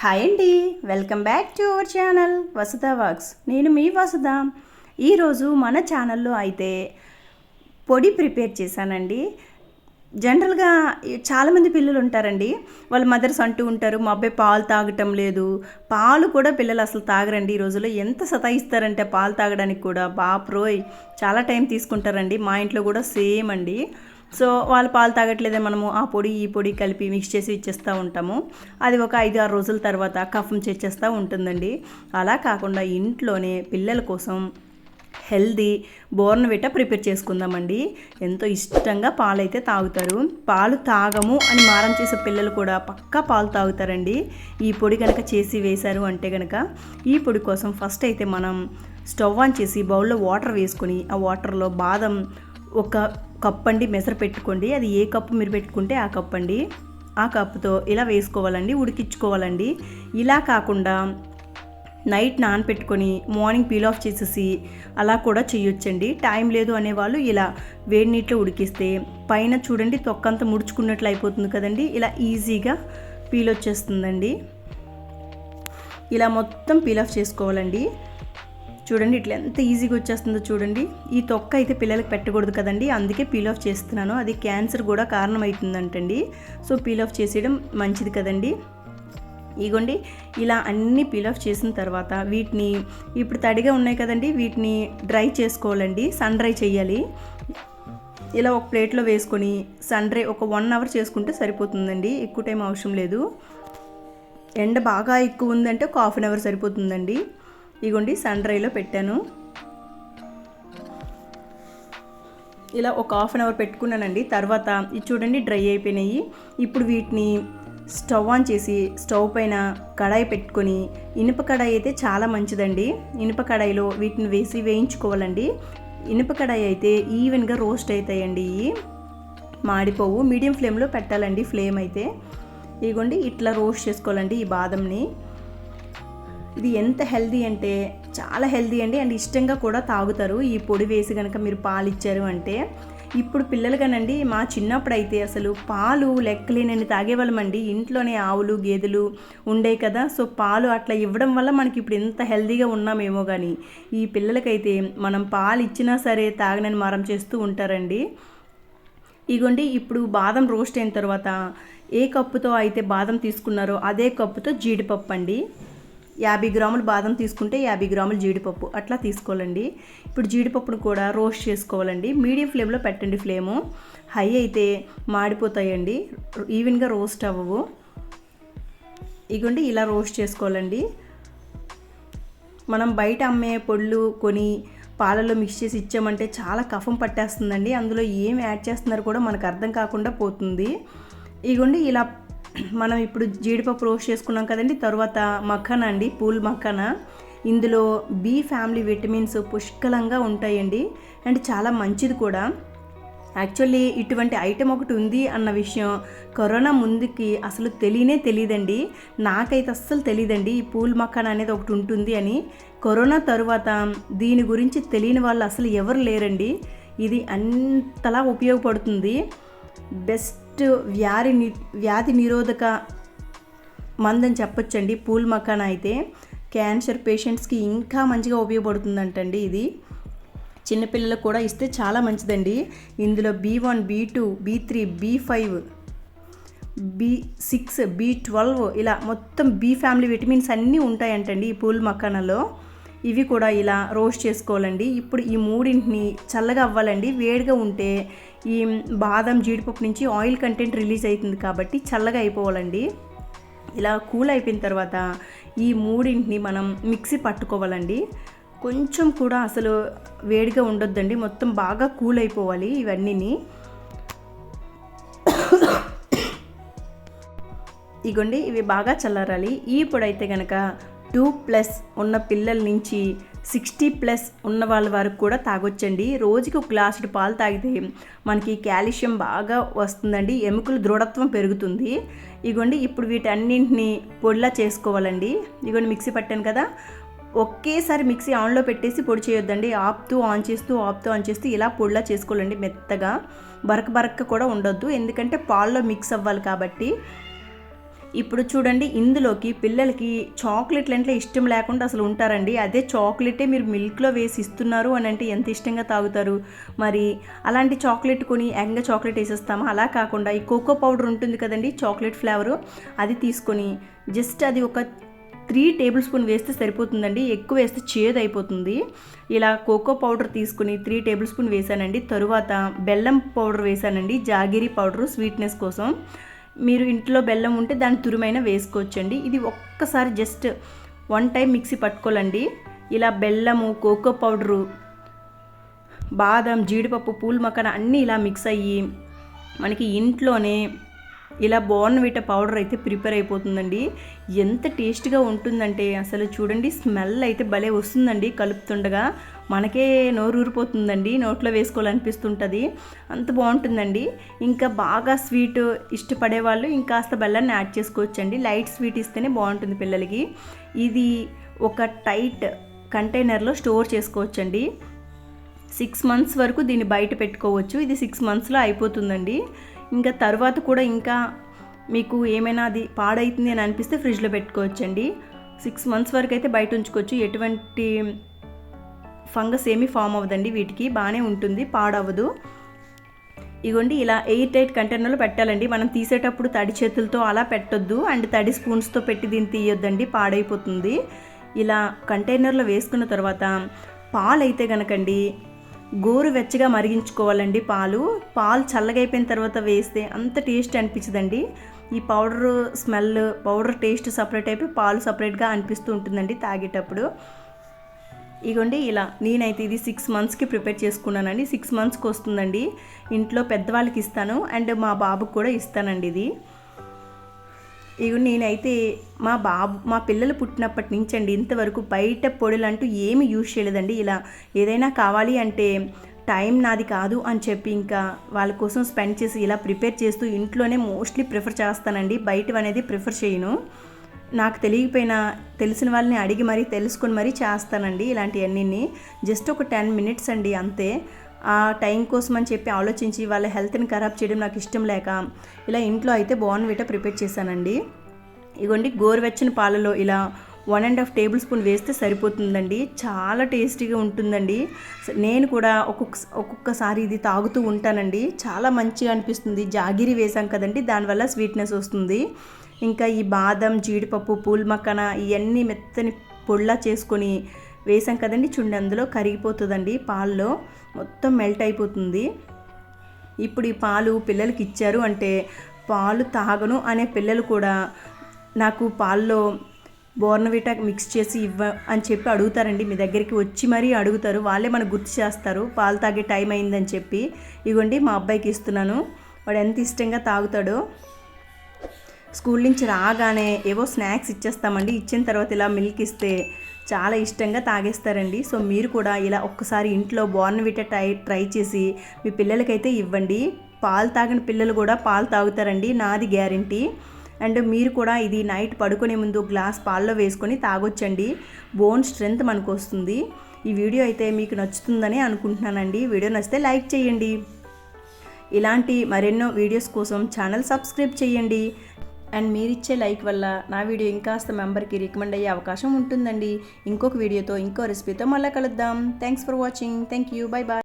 Hi అండి. Welcome back to our channel Vasudha walks నేను మీ వసుధ. ఈరోజు మన ఛానల్లో అయితే పొడి ప్రిపేర్ చేశానండి. జనరల్గా చాలామంది పిల్లలు ఉంటారండి. వాళ్ళ మదర్స్ అంటూ ఉంటారు మా అబ్బాయి పాలు తాగటం లేదు. పాలు కూడా పిల్లలు అసలు తాగరండి ఈ రోజుల్లో. ఎంత సతాయిస్తారంటే పాలు తాగడానికి కూడా. బాప్రోయ్! చాలా టైం తీసుకుంటారండి. మా ఇంట్లో కూడా సేమ్ అండి. సో వాళ్ళు పాలు తాగట్లేదే మనము ఆ పొడి ఈ పొడి కలిపి మిక్స్ చేసి ఇచ్చేస్తూ ఉంటాము. అది ఒక ఐదు ఆరు రోజుల తర్వాత కఫం చేసేస్తూ ఉంటుందండి. అలా కాకుండా ఇంట్లోనే పిల్లల కోసం హెల్దీ బోర్నవిట ప్రిపేర్ చేసుకుందామండి. ఎంతో ఇష్టంగా పాలైతే తాగుతారు. పాలు తాగము అని మారం చేసే పిల్లలు కూడా పక్కా పాలు తాగుతారండి. ఈ పొడి కనుక చేసి వేశారు అంటే కనుక ఈ పొడి కోసం ఫస్ట్ అయితే మనం స్టవ్ ఆన్ చేసి బౌల్లో వాటర్ వేసుకొని ఆ వాటర్లో బాదం ఒక కప్ అండి పెట్టుకోండి. అది ఏ కప్పు మీరు పెట్టుకుంటే ఆ కప్ అండి ఆ కప్పుతో ఇలా వేసుకోవాలండి ఉడికించుకోవాలండి. ఇలా కాకుండా నైట్ నానపెట్టుకొని మార్నింగ్ పీల్ ఆఫ్ చేసేసి అలా కూడా చేయొచ్చండి. టైం లేదు అనేవాళ్ళు ఇలా వేడి నీటిలో ఉడికిస్తే పైన చూడండి తొక్కంతా ముడుచుకున్నట్లు అయిపోతుంది కదండి. ఇలా ఈజీగా పీల్ వచ్చేస్తుందండి. ఇలా మొత్తం పీల్ ఆఫ్ చేసుకోవాలండి. చూడండి ఇట్లా ఎంత ఈజీగా వచ్చేస్తుందో చూడండి. ఈ తొక్క అయితే పిల్లలకి పెట్టకూడదు కదండి. అందుకే పీల్ ఆఫ్ చేస్తున్నాను. అది క్యాన్సర్ కూడా కారణమవుతుందంటండి సో పీల్ ఆఫ్ చేసేయడం మంచిది కదండి. ఇగోండి ఇలా అన్ని పీల్ ఆఫ్ చేసిన తర్వాత వీటిని ఇప్పుడు తడిగా ఉన్నాయి కదండి వీటిని డ్రై చేసుకోవాలండి. సన్ డ్రై చేయాలి. ఇలా ఒక ప్లేట్లో వేసుకొని సన్ డ్రై ఒక వన్ అవర్ చేసుకుంటే సరిపోతుందండి. ఎక్కువ టైం అవసరం లేదు. ఎండ బాగా ఎక్కువ ఉందంటే ఒక హాఫ్ అన్ అవర్ సరిపోతుందండి. ఇగోండి సన్ డ్రైలో పెట్టాను. ఇలా ఒక హాఫ్ అన్ అవర్ పెట్టుకున్నానండి. తర్వాత ఇది చూడండి డ్రై అయిపోయినాయి. ఇప్పుడు వీటిని స్టవ్ ఆన్ చేసి స్టవ్ పైన కడాయి పెట్టుకొని ఇనుప కడాయి అయితే చాలా మంచిదండి. ఇనుప కడాయిలో వీటిని వేసి వేయించుకోవాలండి. ఇనుప కడాయి అయితే ఈవెన్గా రోస్ట్ అవుతాయండి. ఇవి మాడిపోవు. మీడియం ఫ్లేమ్లో పెట్టాలండి ఫ్లేమ్ అయితే. ఇదిగోండి ఇట్లా రోస్ట్ చేసుకోవాలండి ఈ బాదంని. ఇది ఎంత హెల్దీ అంటే చాలా హెల్దీ అండి. అండ్ ఇష్టంగా కూడా తాగుతారు. ఈ పొడి వేసి కనుక మీరు పాలు ఇచ్చారు అంటే ఇప్పుడు పిల్లలు కానండి మా చిన్నప్పుడు అయితే అసలు పాలు లెక్కలేనని తాగేవాళ్ళమండి. ఇంట్లోనే ఆవులు గేదెలు ఉండే కదా సో పాలు అట్లా ఇవ్వడం వల్ల మనకి ఇప్పుడు ఎంత హెల్దీగా ఉన్నామేమో కానీ ఈ పిల్లలకైతే మనం పాలు ఇచ్చినా సరే తాగనని మారం చేస్తూ ఉంటారండి. ఇగోండి ఇప్పుడు బాదం రోస్ట్ అయిన తర్వాత ఏ కప్పుతో అయితే బాదం తీసుకున్నారో అదే కప్పుతో జీడిపప్పు అండి యాభై గ్రాములు బాదం తీసుకుంటే యాభై గ్రాములు జీడిపప్పు అట్లా తీసుకోవాలండి. ఇప్పుడు జీడిపప్పును కూడా రోస్ట్ చేసుకోవాలండి. మీడియం ఫ్లేమ్లో పెట్టండి ఫ్లేము. హై అయితే మాడిపోతాయండి. ఈవెన్గా రోస్ట్ అవ్వవు. ఇగోండి ఇలా రోస్ట్ చేసుకోవాలండి. మనం బయట అమ్మే పొళ్ళు కొని పాలలో మిక్స్ చేసి ఇచ్చామంటే చాలా కఫం పట్టేస్తుందండి. అందులో ఏం యాడ్ చేస్తున్నారు కూడా మనకు అర్థం కాకుండా పోతుంది. ఇగోండి ఇలా మనం ఇప్పుడు జీడిపప్పు రోస్ట్ చేసుకున్నాం కదండి తర్వాత మక్కన అండి పూల్ మక్కన. ఇందులో బి ఫ్యామిలీ విటమిన్స్ పుష్కలంగా ఉంటాయండి అండ్ చాలా మంచిది కూడా. యాక్చువల్లీ ఇటువంటి ఐటెం ఒకటి ఉంది అన్న విషయం కరోనా ముందుకి అసలు తెలియనే తెలియదండి. నాకైతే అస్సలు తెలియదండి ఈ పూల్ మక్కన అనేది ఒకటి ఉంటుంది అని. కరోనా తరువాత దీని గురించి తెలియని వాళ్ళు అసలు ఎవరు లేరండి. ఇది అంతలా ఉపయోగపడుతుంది. బెస్ట్ వ్యాధి ని వ్యాధి నిరోధక మందని చెప్పొచ్చండి. పూల్ మకాన్ అయితే క్యాన్సర్ పేషెంట్స్కి ఇంకా మంచిగా ఉపయోగపడుతుందంటండి ఇది. చిన్నపిల్లలకు కూడా ఇస్తే చాలా మంచిదండి. ఇందులో B one B two B three B five B six B twelve ఇలా మొత్తం బీ ఫ్యామిలీ విటమిన్స్ అన్నీ ఉంటాయంటండి ఈ పూల్ మక్కనలో ఇవి కూడా ఇలా రోస్ట్ చేసుకోవాలండి. ఇప్పుడు ఈ మూడింటిని చల్లగా అవ్వాలండి. వేడిగా ఉంటే ఈ బాదం జీడిపప్పు నుంచి ఆయిల్ కంటెంట్ రిలీజ్ అవుతుంది కాబట్టి చల్లగా అయిపోవాలండి. ఇలా కూల్ అయిపోయిన తర్వాత ఈ మూడింటిని మనం మిక్సీ పట్టుకోవాలండి. కొంచెం కూడా అసలు వేడిగా ఉండొద్దండి. మొత్తం బాగా కూల్ అయిపోవాలి ఇవన్నీని. ఇగోండి ఇవి బాగా చల్లారాలి. ఈ పొడైతే కనుక టూ ప్లస్ ఉన్న పిల్లల నుంచి సిక్స్టీ ప్లస్ ఉన్న వాళ్ళ వరకు కూడా తాగొచ్చండి. రోజుకి ఒక గ్లాసుడు పాలు తాగితే మనకి కాల్షియం బాగా వస్తుందండి. ఎముకలు దృఢత్వం పెరుగుతుంది. ఇగోండి ఇప్పుడు వీటన్నింటిని పొడిలా చేసుకోవాలండి. ఇగోండి మిక్సీ పట్టాను కదా. ఒకేసారి మిక్సీ ఆన్లో పెట్టేసి పొడి చేయొద్దండి. ఆపుతూ ఆన్ చేస్తూ ఆపుతూ ఆన్ చేస్తూ ఇలా పొడిలా చేసుకోవాలండి మెత్తగా. బరక బరక కూడా ఉండొద్దు. ఎందుకంటే పాల్లో మిక్స్ అవ్వాలి కాబట్టి ఇప్పుడు చూడండి ఇందులోకి పిల్లలకి చాక్లెట్లు అంటే ఇష్టం లేకుండా అసలు ఉంటారండి. అదే చాక్లెటే మీరు మిల్క్లో వేసి ఇస్తున్నారు అని అంటే ఎంత ఇష్టంగా తాగుతారు? మరి అలాంటి చాక్లెట్ కొని యంగ్ చాక్లెట్ వేసేస్తామా. అలా కాకుండా ఈ కోకో పౌడర్ ఉంటుంది కదండి చాక్లెట్ ఫ్లేవరు అది తీసుకొని జస్ట్ అది ఒక త్రీ టేబుల్ స్పూన్ వేస్తే సరిపోతుందండి. ఎక్కువ వేస్తే చేదు అయిపోతుంది. ఇలా కోకో పౌడర్ తీసుకుని త్రీ టేబుల్ స్పూన్ వేసానండి తరువాత బెల్లం పౌడర్ వేసానండి జాగిరి పౌడరు స్వీట్నెస్ కోసం. మీరు ఇంట్లో బెల్లం ఉంటే దాని తురుమైన వేసుకోవచ్చండి. ఇది ఒక్కసారి జస్ట్ వన్ టైం మిక్సీ పట్టుకోవాలండి. ఇలా బెల్లము కోకో పౌడరు బాదం జీడిపప్పు పూల్ మక్కన అన్నీ ఇలా మిక్స్ అయ్యి మనకి ఇంట్లోనే ఇలా బోర్న్విటా పౌడర్ అయితే ప్రిపేర్ అయిపోతుందండి. ఎంత టేస్ట్గా ఉంటుందంటే అసలు చూడండి స్మెల్ అయితే భలే వస్తుందండి కలుపుతుండగా. మనకే నోరు ఊరిపోతుందండి నోట్లో వేసుకోవాలనిపిస్తుంటుంది. అంత బాగుంటుందండి. ఇంకా బాగా స్వీట్ ఇష్టపడే వాళ్ళు ఇంకాస్త బెల్లాన్ని యాడ్ చేసుకోవచ్చండి. లైట్ స్వీట్ ఇస్తేనే బాగుంటుంది పిల్లలకి. ఇది ఒక టైట్ కంటైనర్లో స్టోర్ చేసుకోవచ్చండి. సిక్స్ మంత్స్ వరకు దీన్ని బయట పెట్టుకోవచ్చు. ఇది సిక్స్ మంత్స్లో అయిపోతుందండి. ఇంకా తర్వాత కూడా ఇంకా మీకు ఏమైనా అది పాడైతుంది అని అనిపిస్తే ఫ్రిడ్జ్లో పెట్టుకోవచ్చండి. సిక్స్ మంత్స్ వరకు అయితే బయట ఉంచుకోవచ్చు. ఎటువంటి ఫంగస్ ఏమీ ఫామ్ అవ్వదండి వీటికి. బాగానే ఉంటుంది పాడవదు ఇగోండి ఇలా ఎయిర్ టైట్ కంటైనర్లో పెట్టాలండి. మనం తీసేటప్పుడు తడి చేతులతో అలా పెట్టొద్దు. అండ్ తడి స్పూన్స్తో పెట్టి దీన్ని తీయొద్దండి పాడైపోతుంది. ఇలా కంటైనర్లో వేసుకున్న తర్వాత పాలైతే అయితే కనుకండి గోరు వెచ్చగా మరిగించుకోవాలండి పాలు. పాలు చల్లగా అయిపోయిన తర్వాత వేస్తే అంత టేస్ట్ అనిపించదండి. ఈ powder smell powder taste separate అయిపోయి పాలు సపరేట్గా అనిపిస్తూ ఉంటుందండి తాగేటప్పుడు. ఇగోండి ఇలా నేనైతే ఇది సిక్స్ మంత్స్కి ప్రిపేర్ చేసుకున్నానండి. సిక్స్ మంత్స్కి వస్తుందండి. ఇంట్లో పెద్దవాళ్ళకి ఇస్తాను. అండ్ మా బాబుకి కూడా ఇస్తానండి ఇది. ఇక నేనైతే మా బాబు మా పిల్లలు పుట్టినప్పటి నుంచి అండి ఇంతవరకు బయట పొడులంటూ ఏమి యూజ్ చేయలేదండి. ఇలా ఏదైనా కావాలి అంటే టైం నాది కాదు అని చెప్పి ఇంకా వాళ్ళ కోసం స్పెండ్ చేసి ఇలా ప్రిపేర్ చేస్తూ ఇంట్లోనే మోస్ట్లీ ప్రిఫర్ చేస్తానండి. బయట అనేది ప్రిఫర్ చేయను. నాకు తెలియకపోయినా తెలిసిన వాళ్ళని అడిగి మరీ తెలుసుకొని మరీ చేస్తానండి ఇలాంటివన్నీ జస్ట్ ఒక టెన్ మినిట్స్ అండి అంతే. ఆ టైం కోసం అని చెప్పి ఆలోచించి వాళ్ళ హెల్త్ని ఖరాబ్ చేయడం నాకు ఇష్టం లేక ఇలా ఇంట్లో అయితే బోర్న్విటా ప్రిపేర్ చేశానండి. ఇగోండి గోరువెచ్చని పాలలో ఇలా one and half tablespoon వేస్తే సరిపోతుందండి. చాలా టేస్టీగా ఉంటుందండి. నేను కూడా ఒక్కొక్క ఒక్కొక్కసారి ఇది తాగుతూ ఉంటానండి. చాలా మంచిగా అనిపిస్తుంది. జాగిరి వేసాం కదండి దానివల్ల స్వీట్నెస్ వస్తుంది. ఇంకా ఈ బాదం జీడిపప్పు పూల్ మక్కన ఇవన్నీ మెత్తని పొడిలా చేసుకొని వేసాం కదండి. చూడండి అందులో కరిగిపోతుందండి. పాల్లో మొత్తం మెల్ట్ అయిపోతుంది. ఇప్పుడు ఈ పాలు పిల్లలకి ఇచ్చారు అంటే పాలు తాగను అనే పిల్లలు కూడా నాకు పాల్లో బోర్నవిటా మిక్స్ చేసి ఇవ్వ అని చెప్పి అడుగుతారండి. మీ దగ్గరికి వచ్చి మరీ అడుగుతారు. వాళ్ళే మనకు గుర్తు చేస్తారు. పాలు తాగే టైం అయిందని చెప్పి. ఇగోండి మా అబ్బాయికి ఇస్తున్నాను. వాడు ఎంత ఇష్టంగా తాగుతాడో. స్కూల్ నుంచి రాగానే ఏవో స్నాక్స్ ఇచ్చేస్తామండి. ఇచ్చిన తర్వాత ఇలా మిల్క్ ఇస్తే చాలా ఇష్టంగా తాగేస్తారండి. సో మీరు కూడా ఇలా ఒక్కసారి ఇంట్లో బోర్న్విటా ట్రై ట్రై చేసి మీ పిల్లలకైతే ఇవ్వండి. పాలు తాగిన పిల్లలు కూడా పాలు తాగుతారండి నాది గ్యారంటీ. అండ్ మీరు కూడా ఇది నైట్ పడుకునే ముందు గ్లాస్ పాల్లో వేసుకొని తాగొచ్చండి. బోన్ స్ట్రెంగ్త్ మనకు వస్తుంది. ఈ వీడియో అయితే మీకు నచ్చుతుందని అనుకుంటున్నానండి. వీడియో నచ్చితే లైక్ చేయండి. ఇలాంటి మరెన్నో వీడియోస్ కోసం ఛానల్ సబ్స్క్రైబ్ చేయండి. అండ్ మీరిచ్చే లైక్ వల్ల నా వీడియో ఇంకాస్త మెంబర్కి రికమెండ్ అయ్యే అవకాశం ఉంటుందండి. ఇంకొక వీడియోతో ఇంకో రెసిపీతో మళ్ళీ కలుద్దాం. Thanks for watching thank you bye bye